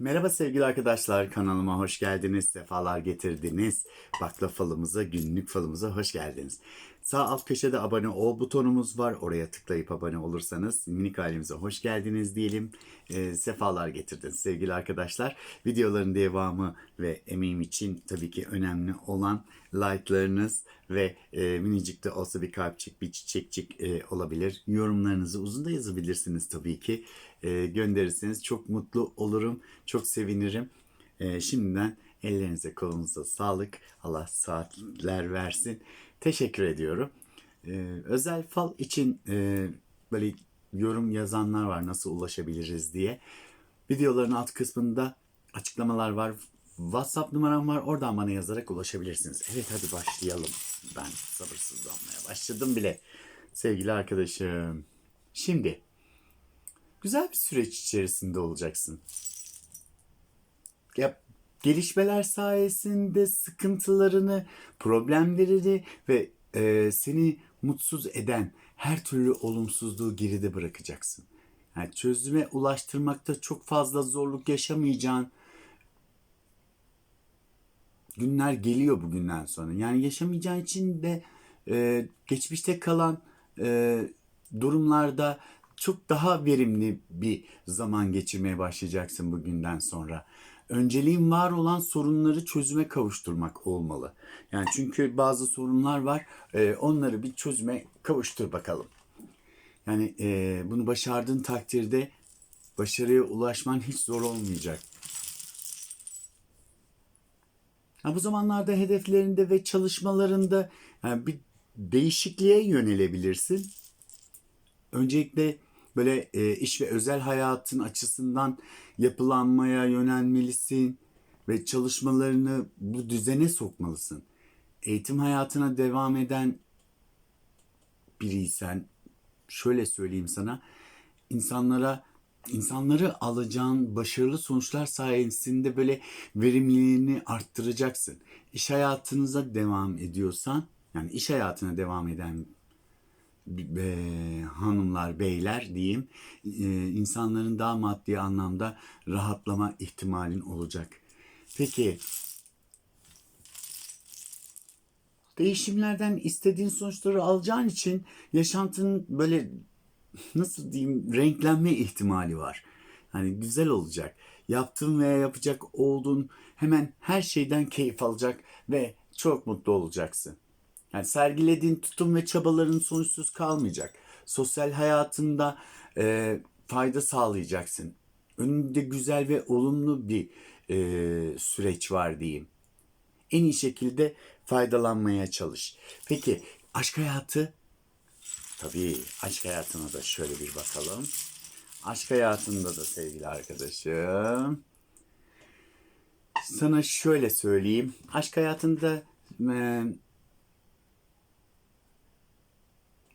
Merhaba sevgili arkadaşlar kanalıma hoş geldiniz, sefalar getirdiniz. Bakla falımıza, günlük falımıza hoş geldiniz. Sağ alt köşede abone ol butonumuz var. Oraya tıklayıp abone olursanız minik halimize hoş geldiniz diyelim. Ee, sefalar getirdiniz sevgili arkadaşlar. Videoların devamı ve emeğim için tabii ki önemli olan like'larınız ve e, minicik de olsa bir kalpçik, bir çiçekçik e, olabilir. Yorumlarınızı uzun da yazabilirsiniz tabii ki. E, gönderirseniz çok mutlu olurum, çok sevinirim. E, şimdiden ellerinize kolunuza sağlık. Allah saatler versin. Teşekkür ediyorum. E, özel fal için e, böyle yorum yazanlar var nasıl ulaşabiliriz diye. Videoların alt kısmında açıklamalar var. WhatsApp numaram var. Oradan bana yazarak ulaşabilirsiniz. Evet hadi başlayalım. Ben sabırsızlanmaya başladım bile. Sevgili arkadaşım. Şimdi güzel bir süreç içerisinde olacaksın. Ya gelişmeler sayesinde sıkıntılarını, problemlerini ve e, seni mutsuz eden her türlü olumsuzluğu geride bırakacaksın. Yani çözüme ulaştırmakta çok fazla zorluk yaşamayacağın günler geliyor bugünden sonra. Yani yaşamayacağın için de e, geçmişte kalan e, durumlarda çok daha verimli bir zaman geçirmeye başlayacaksın bugünden sonra. Önceliğin var olan sorunları çözüme kavuşturmak olmalı. Yani çünkü bazı sorunlar var. e, onları bir çözüme kavuştur bakalım. Yani e, bunu başardığın takdirde başarıya ulaşman hiç zor olmayacak. Ha, bu zamanlarda hedeflerinde ve çalışmalarında yani bir değişikliğe yönelebilirsin. Öncelikle böyle e, iş ve özel hayatın açısından yapılanmaya yönelmelisin ve çalışmalarını bu düzene sokmalısın. Eğitim hayatına devam eden biriysen şöyle söyleyeyim sana insanlara insanları alacağın başarılı sonuçlar sayesinde böyle verimliliğini arttıracaksın. İş hayatınıza devam ediyorsan yani iş hayatına devam eden e, hanımlar, beyler diyeyim e, insanların daha maddi anlamda rahatlama ihtimalin olacak. Peki değişimlerden istediğin sonuçları alacağın için yaşantının böyle nasıl diyeyim renklenme ihtimali var. Hani güzel olacak. Yaptığın veya yapacak olduğun hemen her şeyden keyif alacak ve çok mutlu olacaksın. Yani sergilediğin tutum ve çabaların sonuçsuz kalmayacak. Sosyal hayatında e, fayda sağlayacaksın. Önünde güzel ve olumlu bir e, süreç var diyeyim. En iyi şekilde faydalanmaya çalış. Peki aşk hayatı? Tabii aşk hayatına da şöyle bir bakalım. Aşk hayatında da sevgili arkadaşım. Sana şöyle söyleyeyim. Aşk hayatında e,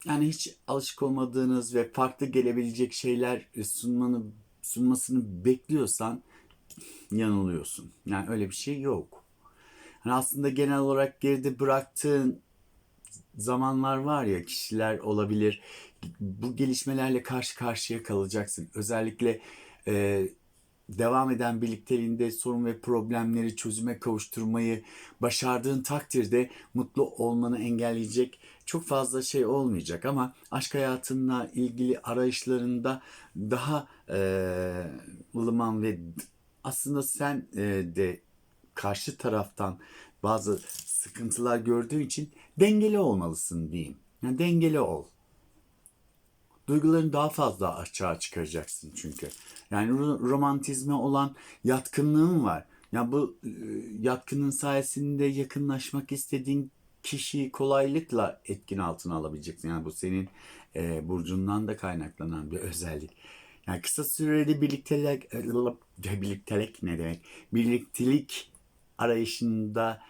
yani hiç alışık olmadığınız ve farklı gelebilecek şeyler sunmanı sunmasını bekliyorsan yanılıyorsun. Yani öyle bir şey yok. Yani aslında genel olarak geride bıraktığın zamanlar var ya kişiler olabilir. Bu gelişmelerle karşı karşıya kalacaksın. Özellikle e, devam eden birlikteliğinde sorun ve problemleri çözüme kavuşturmayı başardığın takdirde mutlu olmanı engelleyecek çok fazla şey olmayacak ama aşk hayatınla ilgili arayışlarında daha e, ılıman ve aslında sen e, de karşı taraftan bazı sıkıntılar gördüğün için dengeli olmalısın diyeyim. Yani dengeli ol. Duygularını daha fazla açığa çıkaracaksın çünkü. Yani ro- romantizme olan yatkınlığın var. Ya bu e, yatkının sayesinde yakınlaşmak istediğin kişiyi kolaylıkla etkin altına alabileceksin. Yani bu senin e, burcundan da kaynaklanan bir özellik. Yani kısa süreli birliktelik, e, birliktelik ne demek? Birliktelik arayışında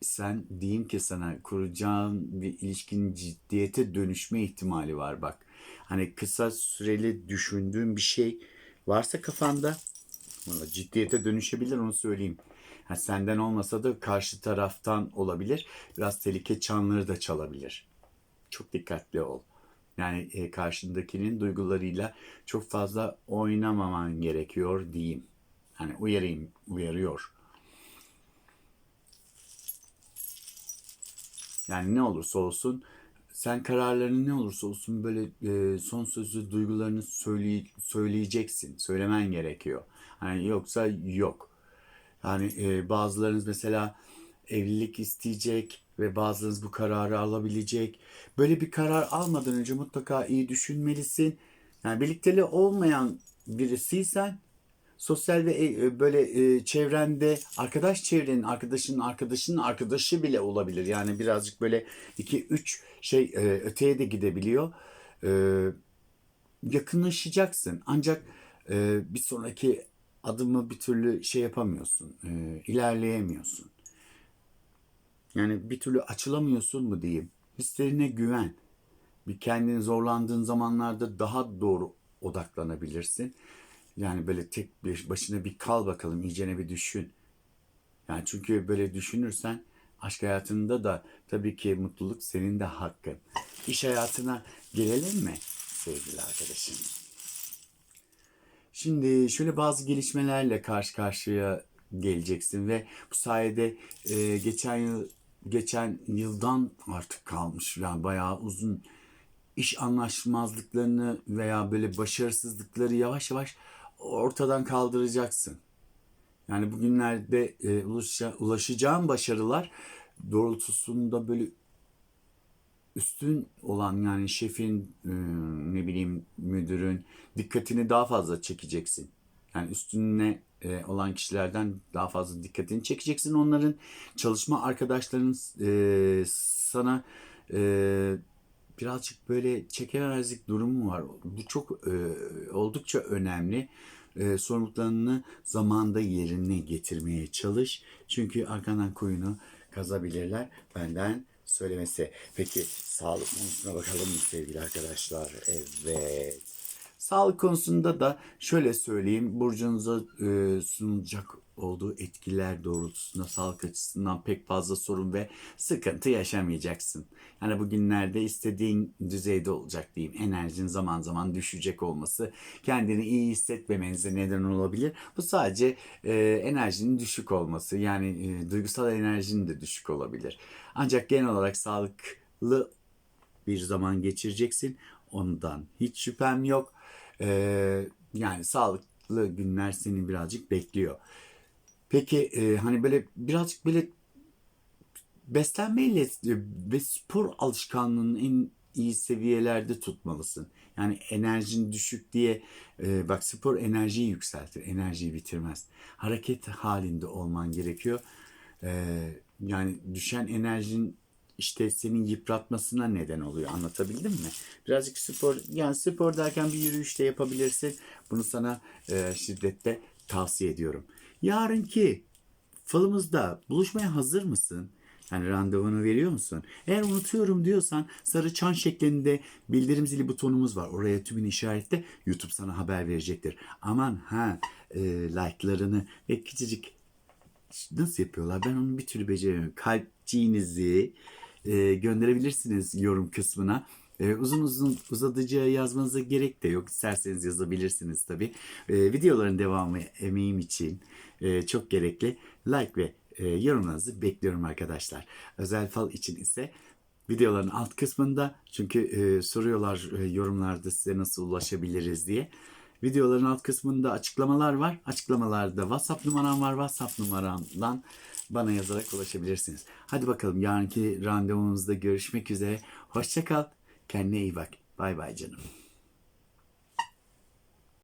sen diyeyim ki sana kuracağın bir ilişkinin ciddiyete dönüşme ihtimali var bak. Hani kısa süreli düşündüğün bir şey varsa kafanda ciddiyete dönüşebilir onu söyleyeyim. Ha, senden olmasa da karşı taraftan olabilir. Biraz tehlike çanları da çalabilir. Çok dikkatli ol. Yani e, karşındakinin duygularıyla çok fazla oynamaman gerekiyor diyeyim. Hani uyarayım, uyarıyor. Yani ne olursa olsun sen kararlarını ne olursa olsun böyle e, son sözü duygularını söyley, söyleyeceksin. Söylemen gerekiyor. Hani yoksa yok. Yani e, bazılarınız mesela evlilik isteyecek ve bazılarınız bu kararı alabilecek. Böyle bir karar almadan önce mutlaka iyi düşünmelisin. Yani birlikteliği olmayan birisiysen sosyal ve e, böyle e, çevrende arkadaş çevrenin arkadaşının arkadaşının arkadaşı bile olabilir. Yani birazcık böyle iki üç şey e, öteye de gidebiliyor. Yakınlaşacaksın ancak bir sonraki adımı bir türlü şey yapamıyorsun. İlerleyemiyorsun. Yani bir türlü açılamıyorsun mu diyeyim. Hislerine güven. Bir kendini zorlandığın zamanlarda daha doğru odaklanabilirsin. Yani böyle tek bir başına bir kal bakalım, iyicene bir düşün. Yani çünkü böyle düşünürsen aşk hayatında da tabii ki mutluluk senin de hakkın. İş hayatına gelelim mi sevgili arkadaşım? Şimdi şöyle bazı gelişmelerle karşı karşıya geleceksin ve bu sayede e, geçen yıl geçen yıldan artık kalmış yani bayağı uzun iş anlaşmazlıklarını veya böyle başarısızlıkları yavaş yavaş ortadan kaldıracaksın. Yani bugünlerde e, ulaşa, ulaşacağın başarılar doğrultusunda böyle üstün olan yani şefin e, ne bileyim müdürün dikkatini daha fazla çekeceksin. Yani üstüne e, olan kişilerden daha fazla dikkatini çekeceksin. Onların çalışma arkadaşlarının e, sana e, birazcık böyle çekememezlik durumu var. Bu çok e, oldukça önemli. E, sorumluluklarını zamanda yerine getirmeye çalış. Çünkü arkandan kuyunu kazabilirler. Benden söylemesi. Peki sağlık konusuna bakalım sevgili arkadaşlar? Evet. Sağlık konusunda da şöyle söyleyeyim. Burcunuza e, sunulacak olduğu etkiler doğrultusunda sağlık açısından pek fazla sorun ve sıkıntı yaşamayacaksın. Yani bugünlerde istediğin düzeyde olacak diyeyim. Enerjin zaman zaman düşecek olması kendini iyi hissetmemenize neden olabilir. Bu sadece e, enerjinin düşük olması yani e, duygusal enerjinin de düşük olabilir. Ancak genel olarak sağlıklı bir zaman geçireceksin. Ondan hiç şüphem yok. Ee, yani sağlıklı günler seni birazcık bekliyor. Peki e, hani böyle birazcık böyle beslenmeyle ve spor alışkanlığının en iyi seviyelerde tutmalısın. Yani enerjin düşük diye e, bak spor enerjiyi yükseltir, enerjiyi bitirmez. Hareket halinde olman gerekiyor. E, yani düşen enerjin işte senin yıpratmasına neden oluyor. Anlatabildim mi? Birazcık spor, yani spor derken bir yürüyüş de yapabilirsin. Bunu sana e, şiddetle tavsiye ediyorum. Yarınki falımızda buluşmaya hazır mısın? Yani randevunu veriyor musun? Eğer unutuyorum diyorsan sarı çan şeklinde bildirim zili butonumuz var. Oraya tümünü işaretle YouTube sana haber verecektir. Aman ha e, like'larını ve küçücük nasıl yapıyorlar? Ben onu bir türlü beceremiyorum. Kalpciğinizi e, gönderebilirsiniz yorum kısmına. E, uzun uzun uzadıcıya yazmanıza gerek de yok. İsterseniz yazabilirsiniz tabii. E, videoların devamı emeğim için e, çok gerekli. Like ve e, yorumlarınızı bekliyorum arkadaşlar. Özel fal için ise videoların alt kısmında çünkü e, soruyorlar e, yorumlarda size nasıl ulaşabiliriz diye. Videoların alt kısmında açıklamalar var. Açıklamalarda WhatsApp numaram var. WhatsApp numaramdan bana yazarak ulaşabilirsiniz. Hadi bakalım yarınki randevumuzda görüşmek üzere. Hoşça kal. Kendine iyi bak. Bay bay canım.